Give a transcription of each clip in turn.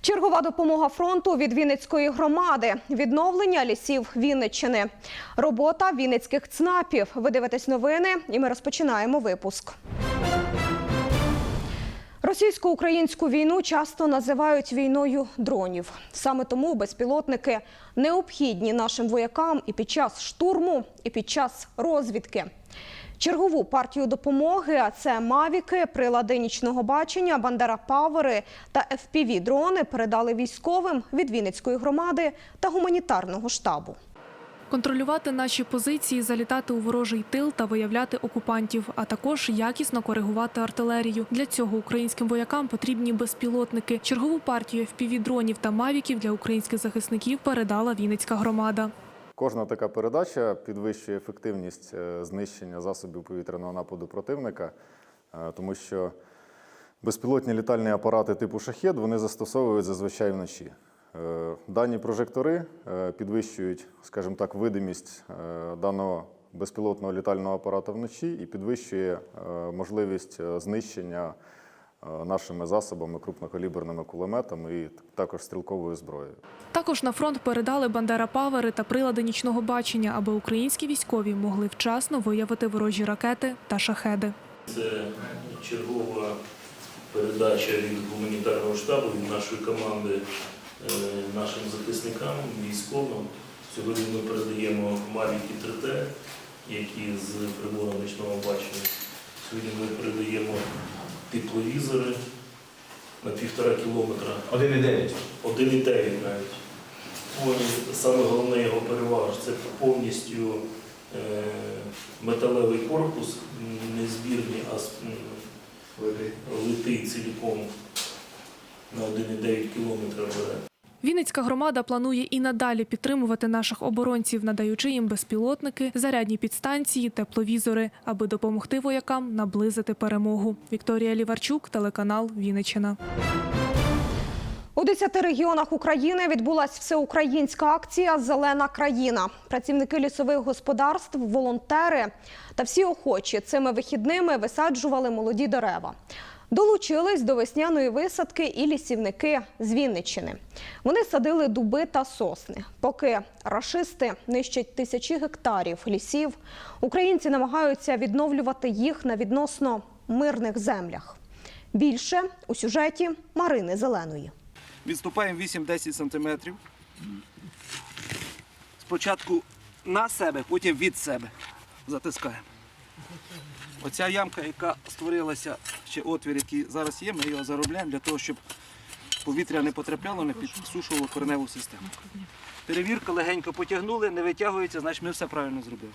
Чергова допомога фронту від Вінницької громади, відновлення лісів Вінниччини, робота вінницьких ЦНАПів. Ви дивитесь новини, і ми розпочинаємо випуск. Російсько-українську війну часто називають війною дронів. Саме тому безпілотники необхідні нашим воякам і під час штурму, і під час розвідки. Чергову партію допомоги, а це мавіки, прилади нічного бачення, бандера павери та fpv дрони передали військовим від Вінницької громади та гуманітарного штабу. Контролювати наші позиції, залітати у ворожий тил та виявляти окупантів, а також якісно коригувати артилерію. Для цього українським воякам потрібні безпілотники. Чергову партію FPV-дронів та мавіків для українських захисників передала Вінницька громада. Кожна така передача підвищує ефективність е, знищення засобів повітряного нападу противника, е, тому що безпілотні літальні апарати типу шахет вони застосовують зазвичай вночі. Е, Дані прожектори е, підвищують, скажімо так, видимість е, даного безпілотного літального апарата вночі і підвищує можливість знищення нашими засобами, крупнокаліберними кулеметами і також стрілковою зброєю. Також на фронт передали бандера павери та прилади нічного бачення, аби українські військові могли вчасно виявити ворожі ракети та шахеди. Це чергова передача від гуманітарного штабу, від нашої команди нашим захисникам, військовим. Сьогодні ми передаємо Mavic 3T, які з прибором нічного бачення. Сьогодні ми передаємо тепловізори на півтора кілометра, 1,9. 1,9 навіть. Саме головне його перевага це повністю е, металевий корпус, не збірний, а литий ціліком на 1,9 кілометра бере. Вінницька громада планує і надалі підтримувати наших оборонців, надаючи їм безпілотники, зарядні підстанції, тепловізори, аби допомогти воякам наблизити перемогу. Вікторія Ліварчук, телеканал Вінниччина. У 10 регіонах України відбулася всеукраїнська акція Зелена країна. Працівники лісових господарств, волонтери та всі охочі цими вихідними висаджували молоді дерева. Долучились до весняної висадки і лісівники з Вінниччини. Вони садили дуби та сосни. Поки рашисти нищать тисячі гектарів лісів, українці намагаються відновлювати їх на відносно мирних землях. Більше у сюжеті Марини Зеленої. Відступаємо 8-10 сантиметрів. Спочатку на себе, потім від себе. Затискаємо. Оця ямка, яка створилася, ще отвір, який зараз є, ми його заробляємо для того, щоб повітря не потрапляло, не підсушувало кореневу систему. Перевірка легенько потягнули, не витягується, значить ми все правильно зробили.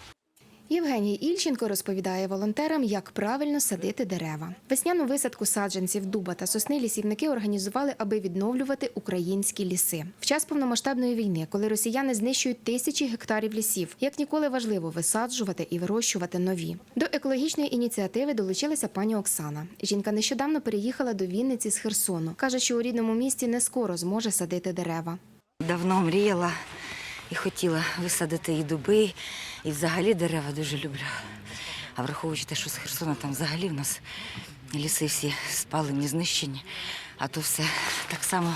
Євгеній Ільченко розповідає волонтерам, як правильно садити дерева. Весняну висадку саджанців дуба та сосни лісівники організували, аби відновлювати українські ліси. В час повномасштабної війни, коли росіяни знищують тисячі гектарів лісів, як ніколи важливо висаджувати і вирощувати нові. До екологічної ініціативи долучилася пані Оксана. Жінка нещодавно переїхала до Вінниці з Херсону. каже, що у рідному місті не скоро зможе садити дерева. Давно мріяла і хотіла висадити і дуби, і взагалі дерева дуже люблю. А враховуючи те, що з Херсона там взагалі в нас ліси всі спалені, знищені, а то все так само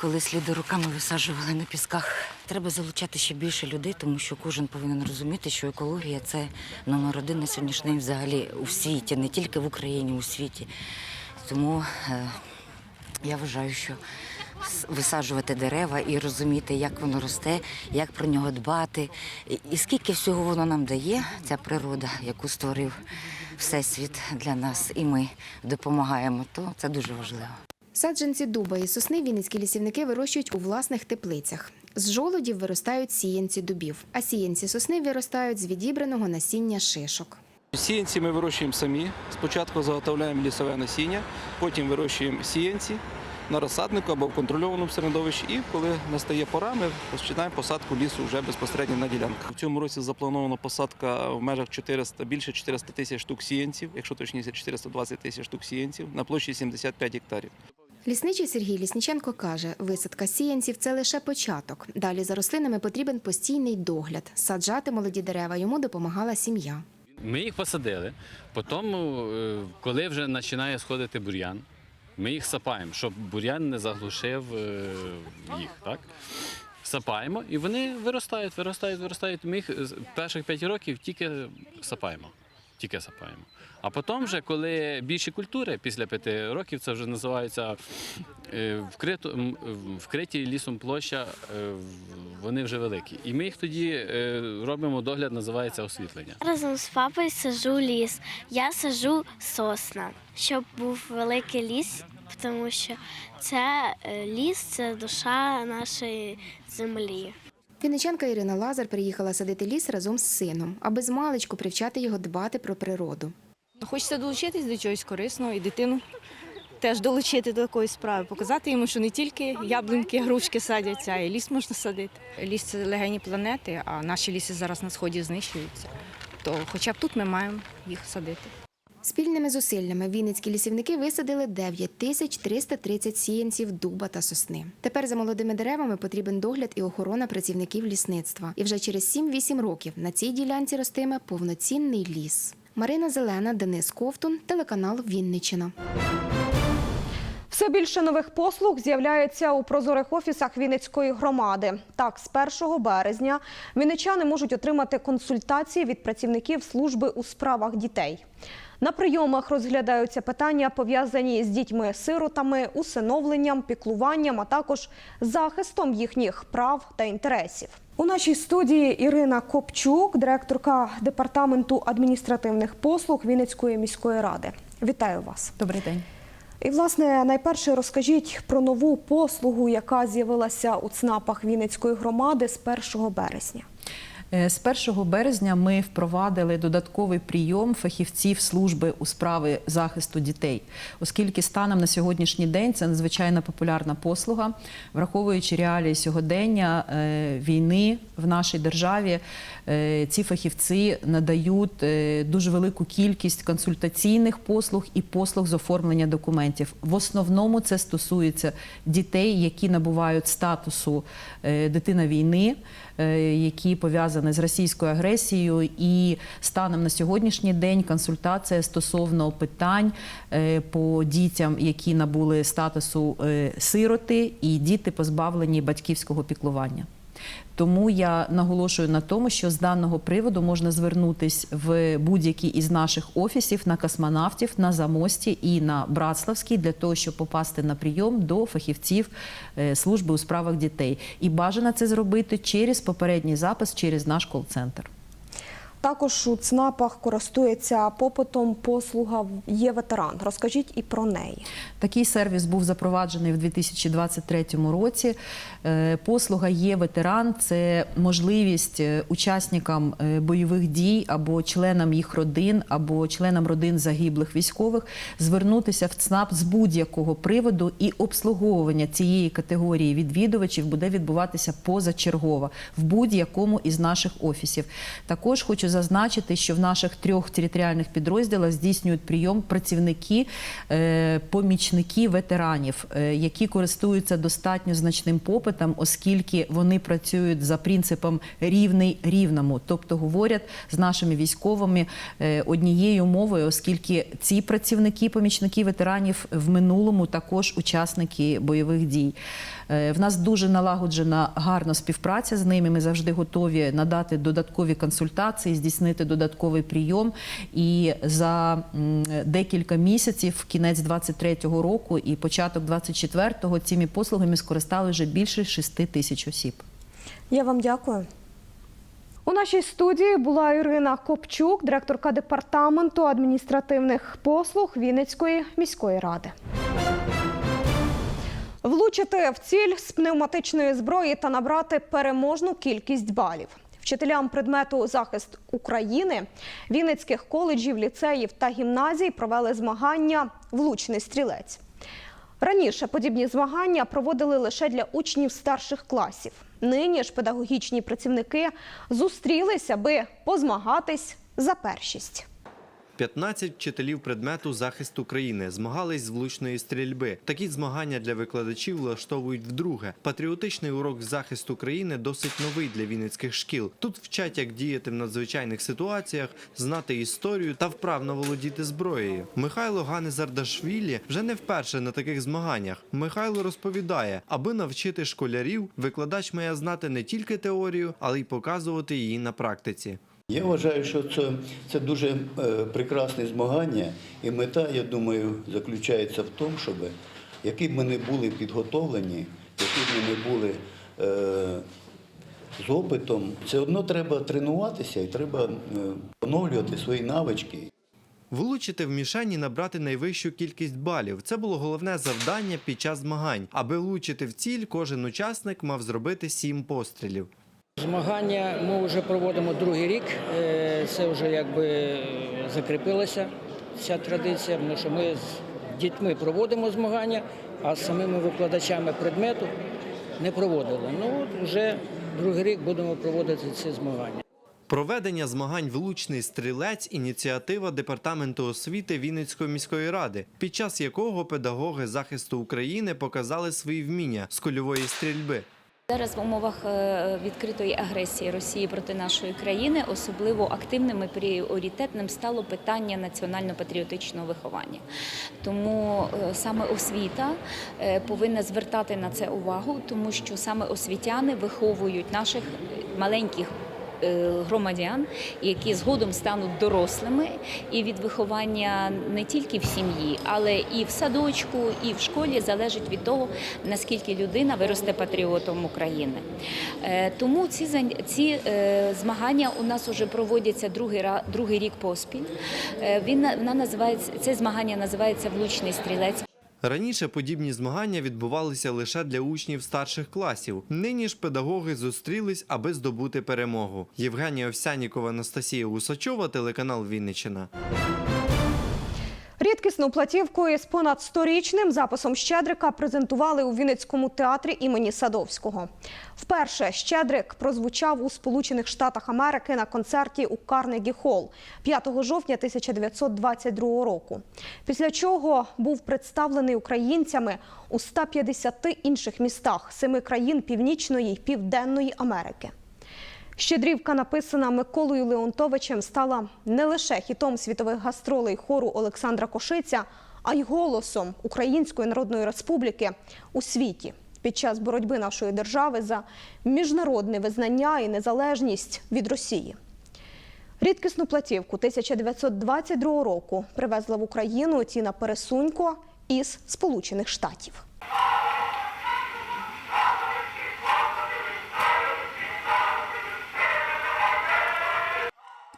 колись люди руками висаджували на пісках. Треба залучати ще більше людей, тому що кожен повинен розуміти, що екологія це номер один на сьогоднішній день взагалі у світі, не тільки в Україні, у світі. Тому е, я вважаю, що висаджувати дерева і розуміти, як воно росте, як про нього дбати, і, скільки всього воно нам дає, ця природа, яку створив Всесвіт для нас, і ми допомагаємо, то це дуже важливо. Саджанці дуба і сосни вінницькі лісівники вирощують у власних теплицях. З жолудів виростають сіянці дубів, а сіянці сосни виростають з відібраного насіння шишок. Сіянці ми вирощуємо самі. Спочатку заготовляємо лісове насіння, потім вирощуємо сіянці на розсаднику або в контрольованому середовищі. І коли настає пора, ми починаємо посадку лісу вже безпосередньо на ділянках. В цьому році запланована посадка в межах 400, більше 400 тисяч штук сіянців, якщо точніше 420 тисяч штук сіянців, на площі 75 гектарів. Лісничий Сергій Лісніченко каже, висадка сіянців це лише початок. Далі за рослинами потрібен постійний догляд. Саджати молоді дерева йому допомагала сім'я. Ми їх посадили. Потім, е, коли вже починає сходити бур'ян, ми їх сапаємо, щоб бур'ян не заглушив е, їх. Так? Сапаємо і вони виростають, виростають, виростають. Ми їх перших 5 років тільки сапаємо. Тільки сапаємо. А потім, вже, коли більші культури після п'яти років, це вже називається е, вкрито, вкриті лісом площа, е, вони вже великі. І ми їх тоді е, робимо догляд, називається освітлення. Разом з папою сажу ліс. Я сажу сосна, щоб був великий ліс, тому що це ліс це душа нашої землі. Вінничанка Ірина Лазар приїхала садити ліс разом з сином, аби з маличку привчати його дбати про природу. Хочеться долучитись до чогось корисного і дитину теж долучити до такої справи, показати йому, що не тільки яблуньки, грушки садяться, а й ліс можна садити. Ліс це легені планети, а наші ліси зараз на сході знищуються. То хоча б тут ми маємо їх садити. Спільними зусиллями вінницькі лісівники висадили 9 тисяч 330 сіянців дуба та сосни. Тепер за молодими деревами потрібен догляд і охорона працівників лісництва. І вже через 7-8 років на цій ділянці ростиме повноцінний ліс. Марина Зелена, Денис Ковтун, телеканал Вінниччина. Все більше нових послуг з'являється у прозорих офісах Вінницької громади. Так, з 1 березня вінничани можуть отримати консультації від працівників служби у справах дітей. На прийомах розглядаються питання, пов'язані з дітьми-сиротами, усиновленням, піклуванням, а також захистом їхніх прав та інтересів. У нашій студії Ірина Копчук, директорка департаменту адміністративних послуг Вінницької міської ради. Вітаю вас. Добрий день. І, власне, найперше розкажіть про нову послугу, яка з'явилася у ЦНАПах Вінницької громади з 1 березня. Е, З 1 березня ми впровадили додатковий прийом фахівців служби у справи захисту дітей, оскільки станом на сьогоднішній день це надзвичайно популярна послуга, враховуючи реалії сьогодення е, війни в нашій державі. Е, Ці фахівці надають е, дуже велику кількість консультаційних послуг і послуг з оформлення документів. В основному це стосується дітей, які набувають статусу е, дитина війни, які пов'язані з російською агресією, і станом на сьогоднішній день консультація стосовно питань по дітям, які набули статусу сироти, і діти позбавлені батьківського піклування. Тому я наголошую на тому, що з даного приводу можна звернутись в будь-який із наших офісів на космонавтів, на замості і на Братславській для того, щоб попасти на прийом до фахівців е, служби у справах дітей. І бажано це зробити через попередній запис, через наш кол-центр. Також у ЦНАПах користується попитом послуга «Є ветеран». Розкажіть і про неї. Такий сервіс був запроваджений в 2023 році. Е, Послуга є ветеран. Це можливість е, учасникам е, бойових дій або членам їх родин, або членам родин загиблих військових звернутися в ЦНАП з будь-якого приводу, і обслуговування цієї категорії відвідувачів буде відбуватися позачергово в будь-якому із наших офісів. Також хочу зазначити, що в наших трьох територіальних підрозділах здійснюють прийом працівники, е, помічники ветеранів, е, які користуються достатньо значним попитом, оскільки вони працюють за принципом рівний рівному, тобто говорять з нашими військовими е, однією мовою, оскільки ці працівники, помічники ветеранів в минулому також учасники бойових дій. Е, В нас дуже налагоджена гарна співпраця з ними. Ми завжди готові надати додаткові консультації, здійснити додатковий прийом. І за декілька місяців, кінець 23-го року і початок 24-го, цими послугами скористали вже більше 6 тисяч осіб. Я вам дякую. У нашій студії була Ірина Копчук, директорка департаменту адміністративних послуг Вінницької міської ради. Влучити в ціль з пневматичної зброї та набрати переможну кількість балів. Вчителям предмету захист України Вінницьких коледжів, ліцеїв та гімназій провели змагання Влучний стрілець. Раніше подібні змагання проводили лише для учнів старших класів. Нині ж педагогічні працівники зустрілися, аби позмагатись за першість. 15 вчителів предмету захист України змагались з влучної стрільби. Такі змагання для викладачів влаштовують вдруге. Патріотичний урок захисту України досить новий для вінницьких шкіл. Тут вчать, як діяти в надзвичайних ситуаціях, знати історію та вправно володіти зброєю. Михайло Ганезардашвілі вже не вперше на таких змаганнях. Михайло розповідає, аби навчити школярів, викладач має знати не тільки теорію, але й показувати її на практиці. Я вважаю, що це, це дуже е, прекрасне змагання, і мета, я думаю, заключається в тому, щоб які б ми не були підготовлені, які б ми не були е, з опитом, все одно треба тренуватися і треба е, поновлювати свої навички. Влучити в мішені набрати найвищу кількість балів. Це було головне завдання під час змагань. Аби влучити в ціль, кожен учасник мав зробити сім пострілів. Змагання ми вже проводимо другий рік. Е, Це вже якби закріпилася ця традиція, тому що ми з дітьми проводимо змагання, а з самими викладачами предмету не проводили. Ну от вже другий рік будемо проводити ці змагання. Проведення змагань влучний стрілець ініціатива департаменту освіти Вінницької міської ради, під час якого педагоги захисту України показали свої вміння з кульової стрільби. Зараз в умовах е, відкритої агресії Росії проти нашої країни особливо активним і пріоритетним стало питання національно-патріотичного виховання. Тому е, саме освіта е, повинна звертати на це увагу, тому що саме освітяни виховують наших маленьких. Е, Громадян, які згодом стануть дорослими, і від виховання не тільки в сім'ї, але і в садочку, і в школі залежить від того, наскільки людина виросте патріотом України. Е, Тому ці ці е, змагання у нас вже проводяться другий другий рік поспіль. Він вона називається це змагання називається влучний стрілець. Раніше подібні змагання відбувалися лише для учнів старших класів. Нині ж педагоги зустрілись, аби здобути перемогу. Євгенія Овсянікова, Анастасія Усачова, телеканал Вінниччина. Рідкісну платівку із понад сторічним записом Щедрика презентували у Вінницькому театрі імені Садовського. Вперше Щедрик прозвучав у Сполучених Штатах Америки на концерті у Карнегі Холл 5 жовтня 1922 року. Після чого був представлений українцями у 150 інших містах семи країн Північної й Південної Америки. Щедрівка, написана Миколою Леонтовичем, стала не лише хітом світових гастролей хору Олександра Кошиця, а й голосом Української Народної Республіки у світі під час боротьби нашої держави за міжнародне визнання і незалежність від Росії. Рідкісну платівку 1922 року привезла в Україну Тіна Пересунько із Сполучених Штатів.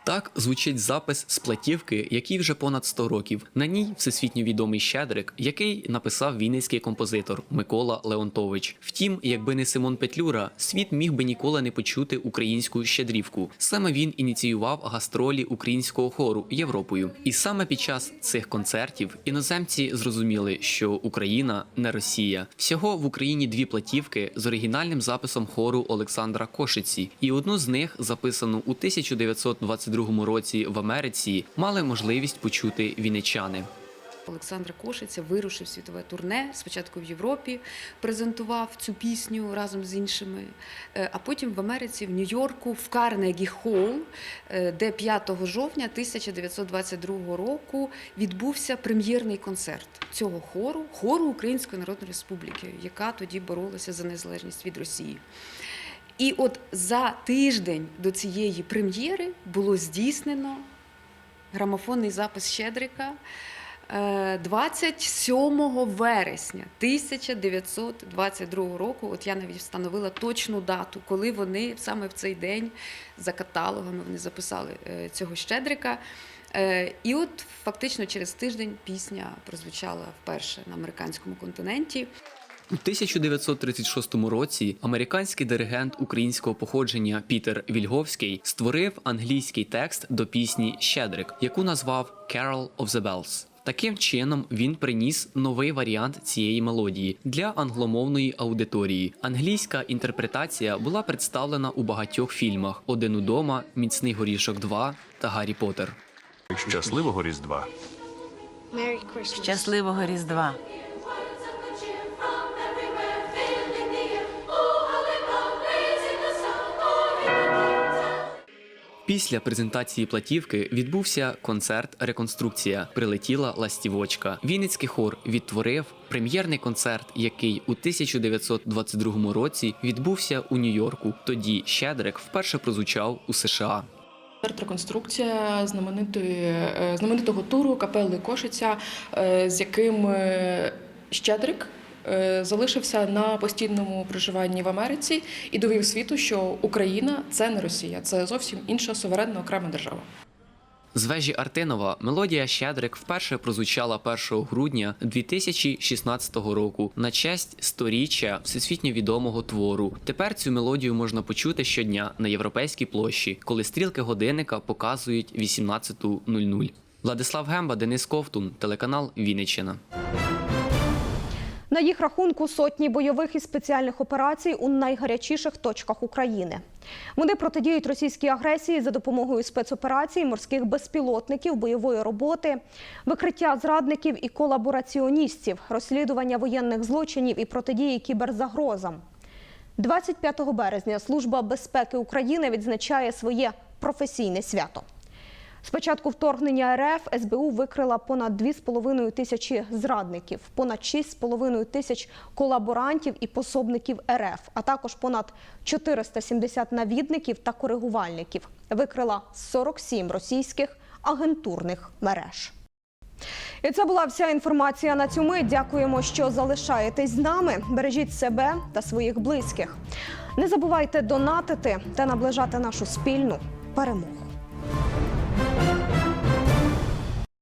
Так звучить запис з платівки, якій вже понад 100 років. На ній всесвітньо відомий Щедрик, який написав вінницький композитор Микола Леонтович. Втім, якби не Симон Петлюра, світ міг би ніколи не почути українську щедрівку. Саме він ініціював гастролі українського хору Європою. І саме під час цих концертів іноземці зрозуміли, що Україна не Росія. Всього в Україні дві платівки з оригінальним записом хору Олександра Кошиці, і одну з них, записану у 1922 році в Америці, мали можливість почути вінничани. Олександра Кошиця вирушив світове турне. Спочатку в Європі презентував цю пісню разом з іншими, е, а потім в Америці, в Нью-Йорку, в Карнегі Холл, е, де 5 жовтня 1922 року відбувся прем'єрний концерт цього хору, хору Української Народної Республіки, яка тоді боролася за незалежність від Росії. І от за тиждень до цієї прем'єри було здійснено грамофонний запис Щедрика. е, 27 вересня 1922 року, от я навіть встановила точну дату, коли вони саме в цей день за каталогами вони записали е, цього Щедрика. Е, І от фактично через тиждень пісня прозвучала вперше на американському континенті. У 1936 році американський диригент українського походження Пітер Вільговський створив англійський текст до пісні Щедрик, яку назвав «Carol of the Bells». Таким чином він приніс новий варіант цієї мелодії для англомовної аудиторії. Англійська інтерпретація була представлена у багатьох фільмах: Один удома, Міцний горішок 2 та Гаррі Поттер. Щасливого Різдва! Щасливого Різдва! Після презентації платівки відбувся концерт Реконструкція. Прилетіла ластівочка. Вінницький хор відтворив прем'єрний концерт, який у 1922 році відбувся у Нью-Йорку. Тоді Щедрик вперше прозвучав у США. Концерт реконструкція знаменитої е, знаменитого туру капели Кошиця, е, з яким е, Щедрик залишився на постійному проживанні в Америці і довів світу, що Україна це не Росія, це зовсім інша суверенна окрема держава. З вежі Артинова мелодія Щедрик вперше прозвучала 1 грудня 2016 року на честь сторіччя всесвітньо відомого твору. Тепер цю мелодію можна почути щодня на європейській площі, коли стрілки годинника показують 18.00. Владислав Гемба, Денис Ковтун, телеканал Вінниччина. На їх рахунку сотні бойових і спеціальних операцій у найгарячіших точках України. Вони протидіють російській агресії за допомогою спецоперацій, морських безпілотників, бойової роботи, викриття зрадників і колабораціоністів, розслідування воєнних злочинів і протидії кіберзагрозам. 25 березня Служба безпеки України відзначає своє професійне свято. З початку вторгнення РФ СБУ викрила понад 2,5 тисячі зрадників, понад 6,5 тисяч колаборантів і пособників РФ, а також понад 470 навідників та коригувальників. Викрила 47 російських агентурних мереж. І це була вся інформація на мить. Дякуємо, що залишаєтесь з нами. Бережіть себе та своїх близьких. Не забувайте донатити та наближати нашу спільну перемогу.